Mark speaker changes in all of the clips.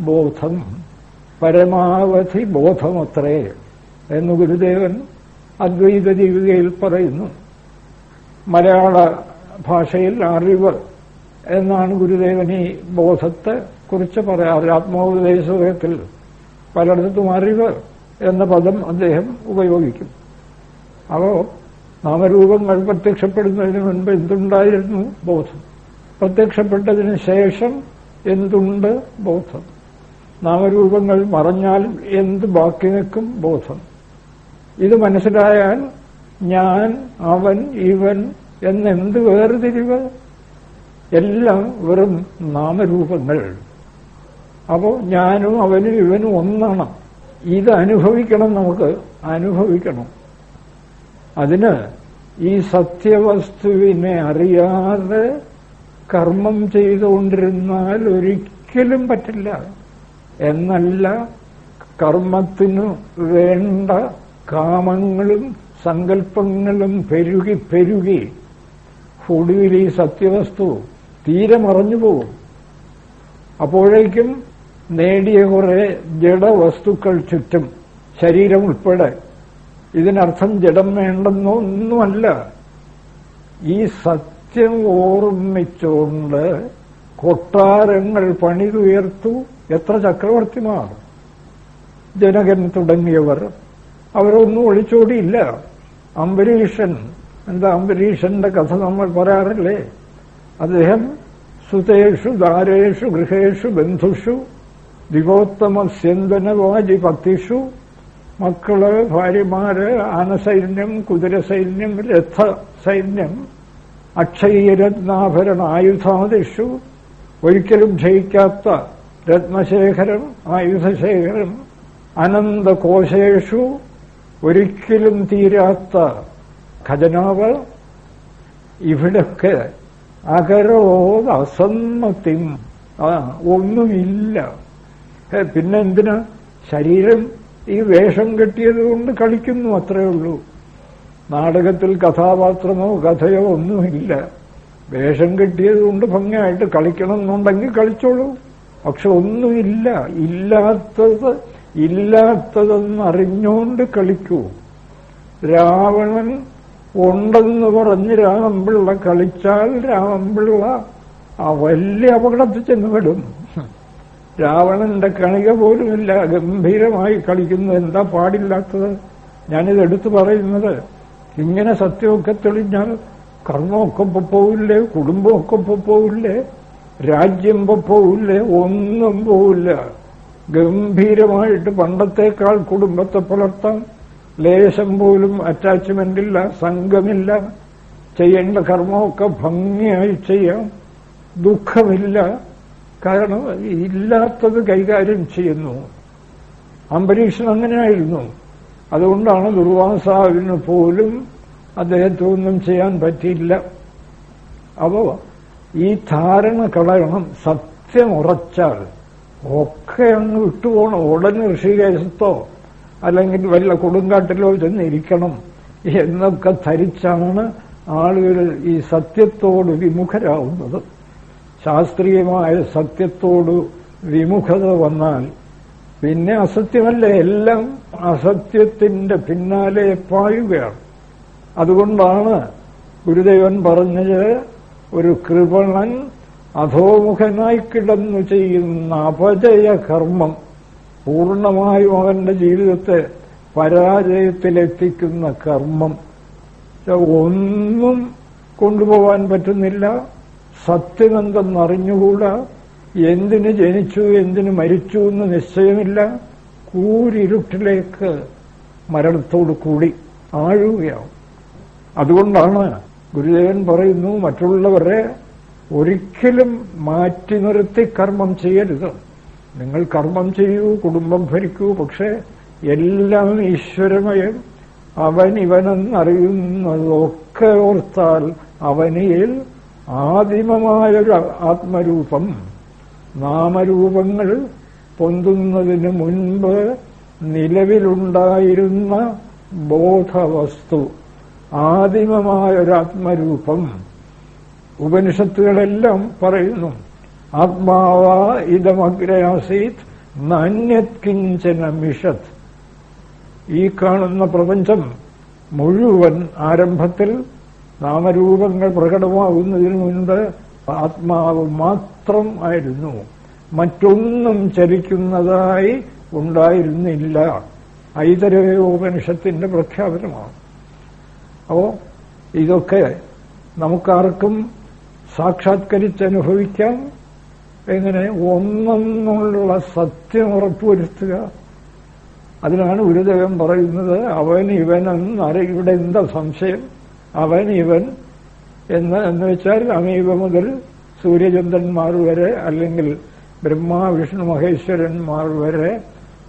Speaker 1: ബോധം പരമാവധി ബോധമത്രേ എന്ന് ഗുരുദേവൻ അദ്വൈത ദീപികയിൽ പറയുന്നു. മലയാള ഭാഷയിൽ അറിവ് എന്നാണ് ഗുരുദേവൻ ഈ ബോധത്തെ കുറിച്ച് പറയാറ്. ആത്മോപദേശത്തിൽ പലയിടത്തും അറിവ് എന്ന പദം അദ്ദേഹം ഉപയോഗിക്കും. അപ്പോ നാമരൂപങ്ങൾ പ്രത്യക്ഷപ്പെടുന്നതിന് മുൻപ് എന്തുണ്ടായിരുന്നു ബോധം? പ്രത്യക്ഷപ്പെട്ടതിന് ശേഷം എന്തുണ്ട് ബോധം? നാമരൂപങ്ങൾ മറഞ്ഞാൽ എന്ത് ബാക്കി നിൽക്കും ബോധം. ഇത് മനസ്സിലായാൽ ഞാൻ അവൻ ഇവൻ എന്നെന്ത് വേർതിരിവ്? എല്ലാം വെറും നാമരൂപങ്ങൾ. അപ്പോ ഞാനും അവനും ഇവനും ഒന്നാണ്. ഇത് അനുഭവിക്കണം നമുക്ക്. അനുഭവിക്കണം. അതിന് ഈ സത്യവസ്തുവിനെ അറിയാതെ കർമ്മം ചെയ്തുകൊണ്ടിരുന്നാൽ ഒരിക്കലും പറ്റില്ല. എന്നല്ല കർമ്മത്തിനു വേണ്ട കാമങ്ങളും സങ്കല്പങ്ങളും പെരുകി പെരുകി ഒടുവിൽ ഈ സത്യവസ്തു തീരെ മറഞ്ഞു പോകും അപ്പോഴേക്കും നേടിയ കുറെ ജഡവസ്തുക്കൾ ചുറ്റും ശരീരം ഉൾപ്പെടെ. ഇതിനർത്ഥം ജഡം വേണ്ടെന്നോ ഒന്നുമല്ല ഈ സത്യം ഓർമ്മിച്ചുകൊണ്ട് കൊട്ടാരങ്ങൾ പണിതുയർത്തു. എത്ര ചക്രവർത്തിമാർ? ജനകൻ തുടങ്ങിയവർ. അവരൊന്നും ഒളിച്ചോടിയില്ല. അംബരീഷൻ എന്താ അംബരീഷന്റെ കഥ നമ്മൾ പറയാറില്ലേ? അദ്ദേഹം സുതേഷു ദാരേഷു ഗൃഹേഷു ബന്ധുഷു ദിവോത്തമ സ്യന്തനവാജി പത്തിഷു മക്കൾ ഭാര്യമാര് ആനസൈന്യം കുതിരസൈന്യം രഥ സൈന്യം അക്ഷയരത്നാഭരണ ആയുധാദിഷു ഒരിക്കലും ക്ഷയിക്കാത്ത രത്നശേഖരം ആയുധശേഖരം അനന്തകോശേഷു ഒരിക്കലും തീരാത്ത ഖജനാവ് ഇവിടൊക്കെ അകരോത് അസമ്മത്തിം ആ ഒന്നുമില്ല. പിന്നെ എന്തിനാ ശരീരം ഈ വേഷം കെട്ടിയത് കൊണ്ട് കളിക്കുന്നു അത്രേ ഉള്ളൂ. നാടകത്തിൽ കഥാപാത്രമോ കഥയോ ഒന്നുമില്ല. വേഷം കെട്ടിയത് കൊണ്ട് ഭംഗിയായിട്ട് കളിക്കണം എന്നുണ്ടെങ്കിൽ കളിച്ചോളൂ. പക്ഷെ ഒന്നുമില്ല. ഇല്ലാത്തത് ഇല്ലാത്തതെന്നറിഞ്ഞുകൊണ്ട് കളിക്കൂ. രാവണൻ ഉണ്ടെന്ന് പറഞ്ഞ് രാമൻപിള്ള കളിച്ചാൽ രാമൻപിള്ള ആ വലിയ അപകടത്തിൽ ചെന്ന് വിടും രാവണന്റെ കണിക പോലുമില്ല ഗംഭീരമായി കളിക്കുന്നത് എന്താ പാടില്ലാത്തത്? ഞാനിത് എടുത്തു പറയുന്നത്. ഇങ്ങനെ സത്യമൊക്കെ തെളിഞ്ഞാൽ കർമ്മമൊക്കെ പോവില്ലേ? കുടുംബമൊക്കെ പോവില്ലേ? രാജ്യം പോവില്ല? ഒന്നും പോവില്ല. ഗംഭീരമായിട്ട് പണ്ടത്തേക്കാൾ കുടുംബത്തെ പുലർത്താം. ലേശം പോലും അറ്റാച്ച്മെന്റ് ഇല്ല സംഘമില്ല. ചെയ്യേണ്ട കർമ്മമൊക്കെ ഭംഗിയായി ചെയ്യാം. ദുഃഖമില്ല. കാരണം ഇല്ലാത്തത് കൈകാര്യം ചെയ്യുന്നു. അംബരീഷൻ അങ്ങനെയായിരുന്നു. അതുകൊണ്ടാണ് ദുർവാസാവിന് പോലും അദ്ദേഹത്തൊന്നും ചെയ്യാൻ പറ്റിയില്ല. അപ്പോ ഈ ധാരണ കളയണം സത്യം ഉറച്ചാൽ. ഒക്കെ അങ്ങ് വിട്ടുപോകണം ഉടനെ ഋഷികേശത്തോ അല്ലെങ്കിൽ വല്ല കൊടുങ്കാട്ടിലോ ചെന്നിരിക്കണം എന്നൊക്കെ ധരിച്ചാണ് ആളുകൾ ഈ സത്യത്തോട് വിമുഖരാകുന്നത് ശാസ്ത്രീയമായ സത്യത്തോട് വിമുഖത വന്നാൽ പിന്നെ അസത്യമല്ല? എല്ലാം അസത്യത്തിന്റെ പിന്നാലെ പായുകയാണ്. അതുകൊണ്ടാണ് ഗുരുദേവൻ പറഞ്ഞത് ഒരു കൃപണൻ അധോമുഖനായി കിടന്നു ചെയ്യുന്ന അപജയ കർമ്മം പൂർണമായും അവന്റെ ജീവിതത്തെ പരാജയത്തിലെത്തിക്കുന്ന കർമ്മം. ഒന്നും കൊണ്ടുപോവാൻ പറ്റുന്നില്ല. സത്യമെന്തെന്നറിഞ്ഞുകൂടാ. എന്തിന് ജനിച്ചു എന്തിന് മരിച്ചു എന്ന് നിശ്ചയമില്ല. കൂരിരുട്ടിലേക്ക് മരണത്തോടു കൂടി ആഴുകയാവും. അതുകൊണ്ടാണ് ഗുരുദേവൻ പറയുന്നു മറ്റുള്ളവരെ ഒരിക്കലും മാറ്റി നിർത്തി കർമ്മം ചെയ്യരുത്. നിങ്ങൾ കർമ്മം ചെയ്യൂ കുടുംബം ഭരിക്കൂ പക്ഷേ എല്ലാം ഈശ്വരമയം അവൻ ഇവനെന്നറിയുന്നതൊക്കെ ഓർത്താൽ അവനിൽ ആദിമമായൊരു ആത്മരൂപം. നാമരൂപങ്ങൾ പൊന്തുന്നതിന് മുൻപ് നിലവിലുണ്ടായിരുന്ന ബോധവസ്തു. ആദിമമായൊരാത്മരൂപം ഉപനിഷത്തുകളെല്ലാം പറയുന്നു. ആത്മാവ ഇതമഗ്രയാസീത് നാന്യത് കിഞ്ചന മിഷത് ഈ കാണുന്ന പ്രപഞ്ചം മുഴുവൻ ആരംഭത്തിൽ നാമരൂപങ്ങൾ പ്രകടമാകുന്നതിന് മുൻപ് ആത്മാവ് മാത്രം ആയിരുന്നു. മറ്റൊന്നും ചലിക്കുന്നതായി ഉണ്ടായിരുന്നില്ല. ഐതരവേ ഉപനിഷത്തിന്റെ പ്രഖ്യാപനമാണ്. അപ്പോ ഇതൊക്കെ നമുക്കാർക്കും സാക്ഷാത്കരിച്ചനുഭവിക്കാം. എങ്ങനെ? ഒന്നെന്നുള്ള സത്യം ഉറപ്പുവരുത്തുക. അതിനാണ് ഗുരുദേവൻ പറയുന്നത് അവൻ ഇവൻ ഇവനെന്ന് ഇവിടെ എന്താ സംശയം? അവൻ ഇവൻ എന്ന് എന്ന് വെച്ചാൽ അമീവ മുതൽ സൂര്യചന്ദ്രന്മാർ വരെ അല്ലെങ്കിൽ ബ്രഹ്മ വിഷ്ണു മഹേശ്വരന്മാർ വരെ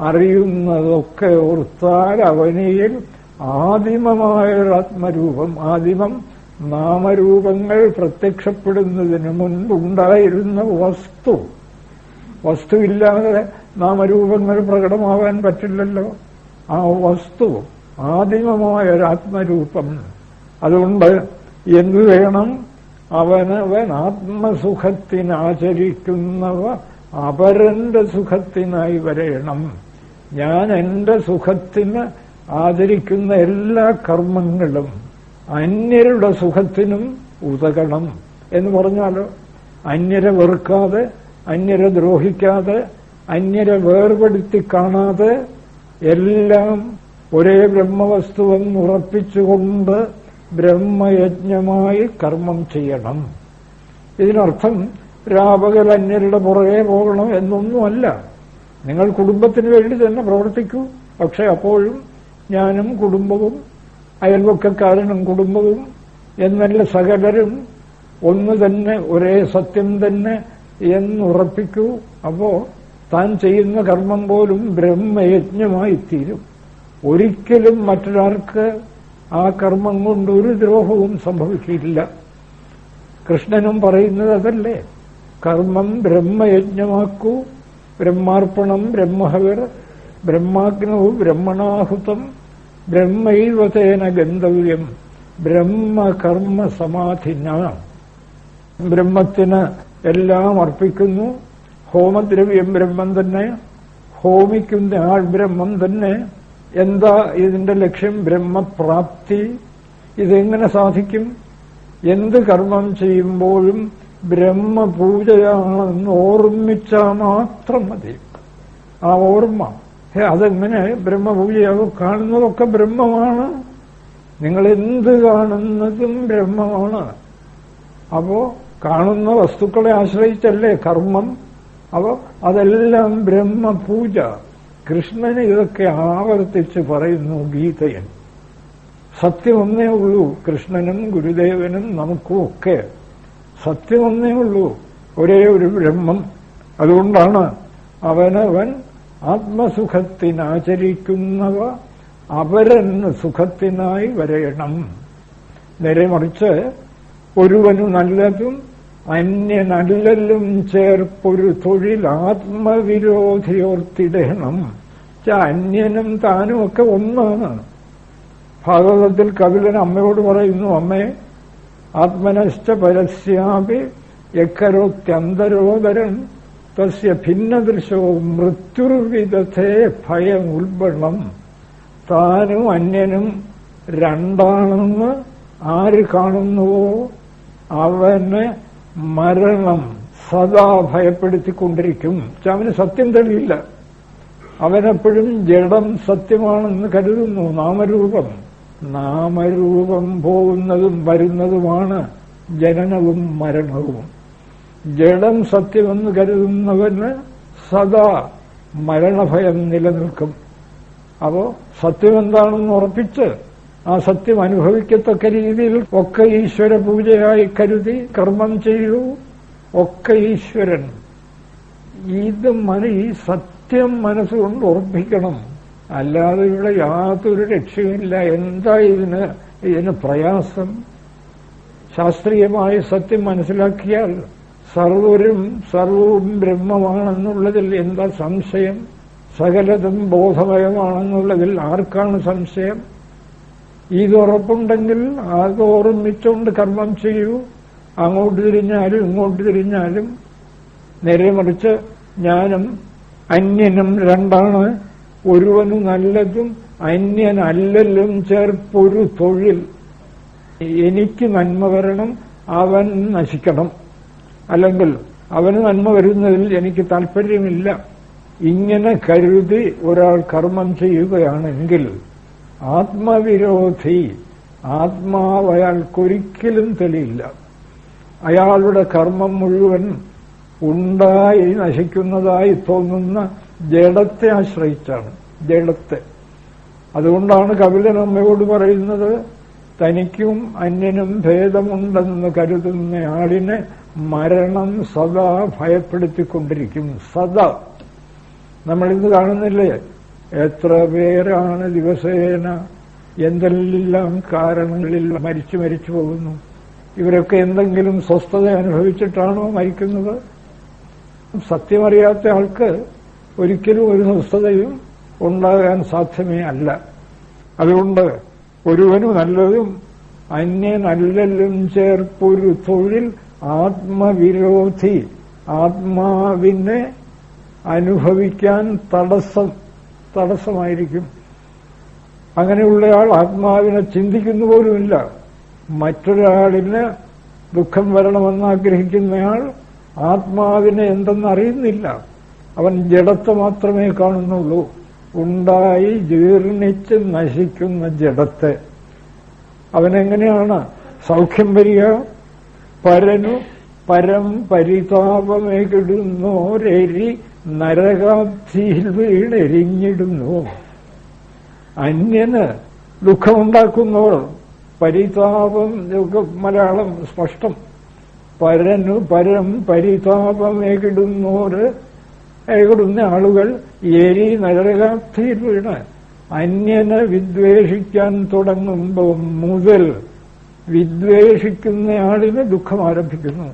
Speaker 1: അറിയുന്നതൊക്കെ ഓർത്താൽ അവനിയിൽ ആദിമമായ ഒരു ആത്മരൂപം ആദിമം നാമരൂപങ്ങൾ പ്രത്യക്ഷപ്പെടുന്നതിന് മുൻപുണ്ടായിരുന്ന വസ്തു. വസ്തുവില്ലാതെ നാമരൂപങ്ങൾ പ്രകടമാവാൻ പറ്റില്ലല്ലോ. ആ വസ്തു ആദിമമായൊരാത്മരൂപം. അതുകൊണ്ട് എന്തു വേണം? അവനവൻ ആത്മസുഖത്തിനാചരിക്കുന്നവ അപരന്റെ സുഖത്തിനായി വരയണം ഞാൻ എന്റെ സുഖത്തിന് ആചരിക്കുന്ന എല്ലാ കർമ്മങ്ങളും അന്യരുടെ സുഖത്തിനും ഉതകണം എന്ന് പറഞ്ഞാലോ? അന്യരെ വെറുക്കാതെ അന്യരെ ദ്രോഹിക്കാതെ അന്യരെ വേർപെടുത്തി കാണാതെ എല്ലാം ഒരേ ബ്രഹ്മവസ്തുവെന്ന് ഉറപ്പിച്ചുകൊണ്ട് ബ്രഹ്മയജ്ഞമായി കർമ്മം ചെയ്യണം. ഇതിനർത്ഥം രാപകൽ അന്യരുടെ പുറകെ പോകണം എന്നൊന്നുമല്ല. നിങ്ങൾ കുടുംബത്തിന് വേണ്ടി തന്നെ പ്രവർത്തിക്കൂ. പക്ഷെ അപ്പോഴും ഞാനും കുടുംബവും അയൽവക്കക്കാരനും കുടുംബവും എന്നല്ല സകലരും ഒന്ന് തന്നെ ഒരേ സത്യം തന്നെ എന്നുറപ്പിക്കൂ. അപ്പോ താൻ ചെയ്യുന്ന കർമ്മം പോലും ബ്രഹ്മയജ്ഞമായി തീരും ഒരിക്കലും മറ്റൊരാൾക്ക് ആ കർമ്മം കൊണ്ട് ഒരു ദ്രോഹവും സംഭവിക്കില്ല കൃഷ്ണനും പറയുന്നത് അതല്ലേ? കർമ്മം ബ്രഹ്മയജ്ഞമാക്കൂ. ബ്രഹ്മാർപ്പണം ബ്രഹ്മഹവിർ ബ്രഹ്മാഗ്നവും ബ്രഹ്മണാഹുതം ബ്രഹ്മൈവതേന ഗന്ധവ്യം ബ്രഹ്മകർമ്മ സമാധിന ബ്രഹ്മത്തിന് എല്ലാം അർപ്പിക്കുന്നു. ഹോമദ്രവ്യം ബ്രഹ്മം തന്നെ. ഹോമിക്കുന്ന ആൾ ബ്രഹ്മം തന്നെ. എന്താ ഇതിന്റെ ലക്ഷ്യം? ബ്രഹ്മപ്രാപ്തി. ഇതെങ്ങനെ സാധിക്കും? എന്ത് കർമ്മം ചെയ്യുമ്പോഴും ബ്രഹ്മപൂജയാണെന്ന് ഓർമ്മിച്ചാൽ മാത്രം മതി. ആ ഓർമ്മ. അതെങ്ങനെ ബ്രഹ്മപൂജയാകും. കാണുന്നതൊക്കെ ബ്രഹ്മമാണ്. നിങ്ങൾ എന്ത് കാണുന്നതും ബ്രഹ്മമാണ്. അപ്പോ കാണുന്ന വസ്തുക്കളെ ആശ്രയിച്ചല്ലേ കർമ്മം? അപ്പോ അതെല്ലാം ബ്രഹ്മപൂജ. കൃഷ്ണന് ഇതൊക്കെ ആവർത്തിച്ച് പറയുന്നു ഗീതയൻ. സത്യം ഒന്നേ ഉള്ളൂ കൃഷ്ണനും ഗുരുദേവനും നമുക്കും ഒക്കെ സത്യം ഉള്ളൂ. ഒരേ ഒരു ബ്രഹ്മം. അതുകൊണ്ടാണ് അവനവൻ ആത്മസുഖത്തിനാചരിക്കുന്നവ അവരെന്ന് സുഖത്തിനായി വരയണം. നേരെ മറിച്ച് ഒരുവനു നല്ലതും അന്യനല്ലലും ചേർപ്പൊരു തൊഴിൽ ആത്മവിരോധിയോർത്തിടണം. അന്യനും താനും ഒക്കെ ഒന്നാണ്. ഭാഗവതത്തിൽ കപിലൻ അമ്മയോട് പറയുന്നു അമ്മേ ആത്മനശ്ച പരസ്യാപി യക്കരോത്യന്തരോദരൻ തസ്യ ഭിന്നദൃശവും മൃത്യുർവിധത്തെ ഭയം ഉൾപ്പെടണം താനും അന്യനും രണ്ടാണെന്ന് ആര് കാണുന്നുവോ അവന് മരണം സദാ ഭയപ്പെടുത്തിക്കൊണ്ടിരിക്കും. അവന് സത്യം തെളിയില്ല. അവനെപ്പോഴും ജഡം സത്യമാണെന്ന് കരുതുന്നു. നാമരൂപം. നാമരൂപം പോകുന്നതും വരുന്നതുമാണ് ജനനവും മരണവും. ജഡം സത്യമെന്ന് കരുതുന്നവന് സദാ മരണഭയം നിലനിൽക്കും. അപ്പോ സത്യം എന്താണെന്ന് ഉറപ്പിച്ച് ആ സത്യം അനുഭവിക്കത്തക്ക രീതിയിൽ ഒക്കെ ഈശ്വര പൂജയായി കരുതി കർമ്മം ചെയ്യൂ. ഒക്കെ ഈശ്വരൻ. ഇത് മന ഈ സത്യം മനസ്സുകൊണ്ട് ഉറപ്പിക്കണം. അല്ലാതെ ഇവിടെ യാതൊരു രക്ഷയുമില്ല. എന്താ ഇതിന് ഇതിന് പ്രയാസം? ശാസ്ത്രീയമായ സത്യം മനസ്സിലാക്കിയാൽ സർവരും സർവവും ബ്രഹ്മമാണെന്നുള്ളതിൽ എന്താ സംശയം? സകലതും ബോധമയമാണെന്നുള്ളതിൽ ആർക്കാണ് സംശയം? ഇതുറപ്പുണ്ടെങ്കിൽ അത് ഓർമ്മിച്ചുകൊണ്ട് കർമ്മം ചെയ്യൂ. അങ്ങോട്ട് തിരിഞ്ഞാലും ഇങ്ങോട്ട് തിരിഞ്ഞാലും. നേരെ മറിച്ച് ഞാനും അന്യനും രണ്ടാണ്. ഒരുവന് നല്ലതും അന്യനല്ലും ചേർപ്പൊരു തൊഴിൽ. എനിക്ക് നന്മ വരണം അവൻ നശിക്കണം. അല്ലെങ്കിൽ അവന് നന്മ വരുന്നതിൽ എനിക്ക് താല്പര്യമില്ല. ഇങ്ങനെ കരുതി ഒരാൾ കർമ്മം ചെയ്യുകയാണെങ്കിൽ ആത്മവിരോധി ആത്മാവ് അയാൾക്കൊരിക്കലും തെളിയില്ല. അയാളുടെ കർമ്മം മുഴുവൻ ഉണ്ടായി നശിക്കുന്നതായി തോന്നുന്ന ജഡത്തെ ആശ്രയിച്ചാണ്. ജഡത്തെ. അതുകൊണ്ടാണ് കപിലൻ അമ്മയോട് പറയുന്നത് തനിക്കും അന്യനും ഭേദമുണ്ടെന്ന് കരുതുന്നയാളിന് മരണം സദാ ഭയപ്പെടുത്തിക്കൊണ്ടിരിക്കും. സദാ. നമ്മളിന്ന് കാണുന്നില്ലേ? എത്ര പേരാണ് ദിവസേന? എന്തെല്ലാം കാരണങ്ങളിൽ മരിച്ചു മരിച്ചു പോകുന്നു? ഇവരൊക്കെ എന്തെങ്കിലും സ്വസ്ഥത അനുഭവിച്ചിട്ടാണോ മരിക്കുന്നത്? സത്യമറിയാത്ത ആൾക്ക് ഒരിക്കലും ഒരു സ്വസ്ഥതയും ഉണ്ടാകാൻ സാധ്യമേ അല്ല. അതുകൊണ്ട് ഒരുവന് നല്ലതും അന്യ നല്ലല്ലും ചേർപ്പൊരു തൊഴിൽ ആത്മവിരോധി ആത്മാവിനെ അനുഭവിക്കാൻ തടസ്സം തടസ്സമായിരിക്കും. അങ്ങനെയുള്ളയാൾ ആത്മാവിനെ ചിന്തിക്കുന്നു പോലുമില്ല മറ്റൊരാളിന് ദുഃഖം വരണമെന്ന് ആഗ്രഹിക്കുന്നയാൾ ആത്മാവിനെ എന്തെന്നറിയുന്നില്ല. അവൻ ജഡത്തെ മാത്രമേ കാണുന്നുള്ളൂ. ഉണ്ടായി ജീർണിച്ച് നശിക്കുന്ന ജഡത്തെ. അവനെങ്ങനെയാണ്? സൗഖ്യം വരിക? പരനു പരം പരിതാപമേകിടുന്നോരരി നരകാബ്ധിയിൽ വീണെരിഞ്ഞിടുന്നു. അന്യന് ദുഃഖമുണ്ടാക്കുന്നവർ പരിതാപം മലയാളം സ്പഷ്ടം. പരനു പരം പരിതാപമേകിടുന്നോര് ഏകിടുന്ന ആളുകൾ എരി നരകാബ്ധിയിൽ വീണ് അന്യനെ വിദ്വേഷിക്കാൻ തുടങ്ങുമ്പോൾ മുതൽ വിദ്വേഷിക്കുന്നയാളിന് ദുഃഖം ആരംഭിക്കുന്നു.